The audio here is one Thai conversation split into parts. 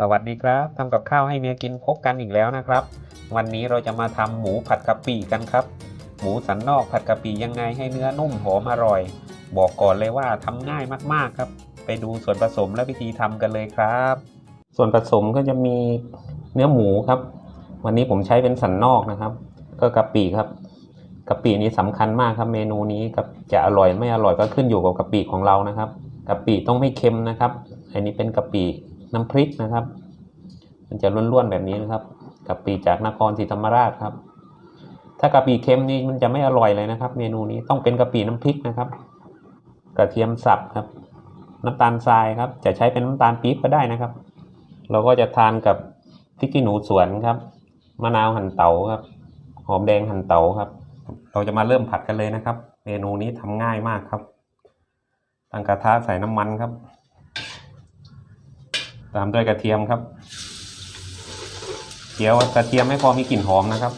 สวัสดีครับทำกับข้าวให้เมียกินพบกันอีกแล้วนะครับ วันนี้เราจะมาทำหมูผัดกะปิกันครับ หมูสันนอกผัดกะปิยังไงให้เนื้อนุ่มหอมอร่อย บอกก่อนเลยว่าทำง่ายมากๆครับ ไปดูส่วนผสมและวิธีทำกันเลยครับ ส่วนผสมก็จะมีเนื้อหมูครับ วันนี้ผมใช้เป็นสันนอกนะครับ ก็กะปิครับกะปินี้สำคัญมากครับเมนูนี้กับจะอร่อยไม่อร่อยก็ขึ้นอยู่กับกะปิของเรานะครับกะปิต้องไม่เค็มนะครับ อันนี้เป็นกะปิ น้ำพริกนะครับ มันจะล้วนๆแบบนี้นะครับกะปิจากนครศรีธรรมราชครับ ถ้ากะปิเค็มนี่มันจะไม่อร่อยเลยนะครับ เมนูนี้ต้องเป็นกะปิน้ำพริกนะครับ กระเทียมสับครับ น้ำตาลทรายครับ จะใช้เป็นน้ำตาลปี๊บก็ได้นะครับ เราก็จะทานกับพริกขี้หนูสวนครับ มะนาวหั่นเตาครับ หอมแดงหั่นเตาครับ เราจะมาเริ่มผัดกันเลยนะครับ เมนูนี้ทำง่ายมากครับตั้งกระทะใส่น้ำมันครับ ตามด้วยกระเทียมครับเจียวกระเทียมไม่พอมีกลิ่นหอมนะครับ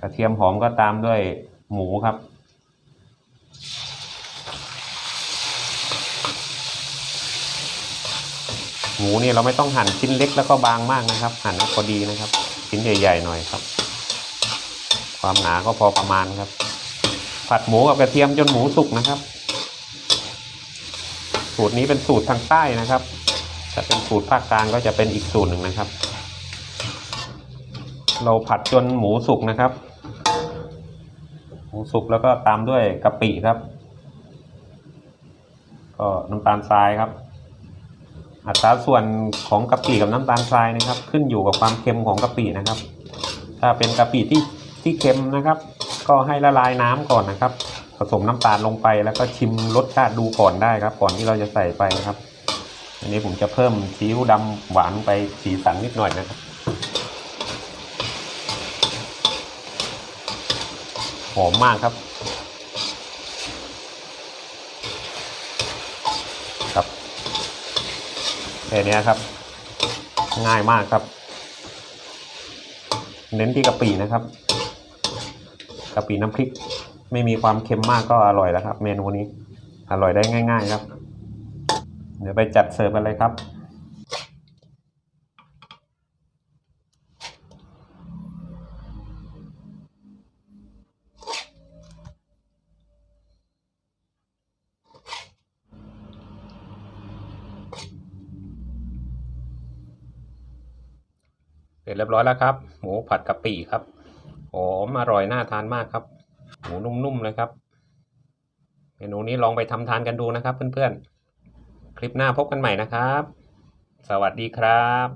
กระเทียมหอมก็ตามด้วยหมูครับ หมูนี่เราไม่ต้องหั่นชิ้นเล็กแล้วก็บางมากนะครับ หั่นพอดีนะครับ ชิ้นใหญ่ ๆ หน่อยครับ ความหนาก็พอประมาณครับ ผัดหมูกับกระเทียมจนหมูสุกนะครับ สูตรนี้เป็นสูตรทางใต้นะครับถ้าเป็นสูตรภาคกลางก็จะเป็นอีกสูตรหนึ่งนะครับ เราผัดจนหมูสุกนะครับ หมูสุกแล้วก็ตามด้วยกะปิครับ ก็น้ำตาลทรายครับ อัตราส่วนของกะปิกับน้ำตาลทรายนะครับ ขึ้นอยู่กับความเค็มของกะปินะครับ ถ้าเป็นกะปิที่ที่เค็มนะครับ ก็ให้ละลายน้ำก่อนนะครับ ผสมน้ำตาลลงไปแล้วก็ชิมรสชาติดูก่อนได้ครับ ก่อนที่เราจะใส่ไปครับ อันนี้ผมจะเพิ่มซีอิ๊วดำหวานไปสีสันนิดหน่อยนะครับหอมมากครับ ครับแค่นี้ครับ ง่ายมากครับ เน้นที่กะปินะครับกะปิน้ำพริก ไม่มีความเค็มมากก็อร่อยแล้วครับ เมนูนี้ อร่อยได้ง่าย ๆ ครับ เดี๋ยวไปจัดเสิร์ฟกันเลยครับ เสร็จเรียบร้อยแล้วครับ หมูผัดกะปิครับหอมอร่อยน่าทานมากครับ หมูนุ่มๆเลยครับ เมนูนี้ลองไปทำทานกันดูนะครับเพื่อนๆ คลิปหน้าพบกันใหม่นะครับ สวัสดีครับ